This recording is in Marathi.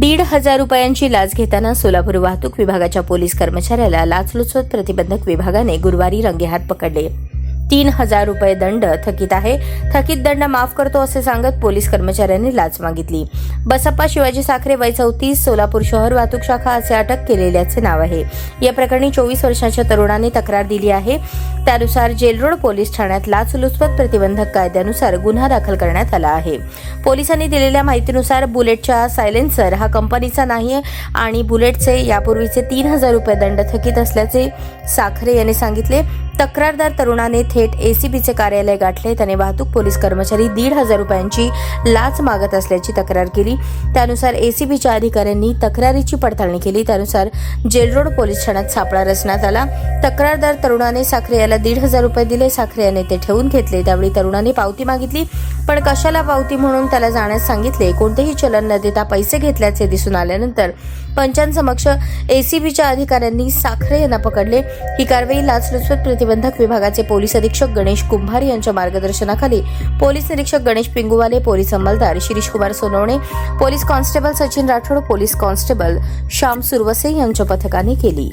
दीड हजार रुपयांची लाच घेताना सोलापूर वाहतूक विभागाच्या पोलीस कर्मचाऱ्याला लाचलुचपत प्रतिबंधक विभागाने गुरुवारी रंगेहात पकडले. तीन हजार रुपये दंड थकीत आहे. थकीत दंड माफ करतो असे सांगत पोलीस कर्मचाऱ्यांनी लाच मागितली. बसप्पा शिवाजी साखरे वय चौतीस सोलापूर शहर वाहतूक शाखा असे अटक केलेल्याचे नाव आहे. या प्रकरणी चोवीस वर्षाच्या तरुणाने तक्रार दिली आहे. त्यानुसार जेलरोड पोलीस ठाण्यात लाचलुचपत प्रतिबंधक कायद्यानुसार गुन्हा दाखल करण्यात आला आहे. पोलिसांनी दिलेल्या माहितीनुसार बुलेटच्या सायलेन्सर हा कंपनीचा नाही आणि बुलेटचे यापूर्वीचे तीन हजार रुपये दंड थकीत असल्याचे साखरे यांनी सांगितले. तक्रारदार तरुणाने थेट एसीबीचे कार्यालय गाठले. त्याने वाहतूक पोलीस कर्मचारी दीड हजार रुपयांची लाच मागत असल्याची तक्रार केली. त्यानुसार एसीबीच्या अधिकाऱ्यांनी तक्रारीची पडताळणी केली. त्यानुसार जेलरोड पोलीस ठाण्यात सापळा रचण्यात आला. तक्रारदार तरुणाने साखरे याला दीड हजार रुपये दिले. साखरे याने ते ठेवून घेतले. त्यावेळी तरुणाने पावती मागितली. पण कशाला पावती म्हणून त्याला जाण्यास सांगितले? कोणतेही चलन न देता पैसे घेतल्याचे दिसून आल्यानंतर पंचांसमक्ष एसीबीच्या अधिकाऱ्यांनी साखरे यांना पकडले. ही कारवाई लाचलुचपत प्रतिबंधक विभागाचे पोलीस अधीक्षक गणेश कुंभार यांच्या मार्गदर्शनाखाली. पोलीस निरीक्षक Ganesh Pinguwale police अंमलदार Shirish Kumar Sonawane police constable Sachin Rathod police constable Shyam Suravase यांच्या पथकाने केली.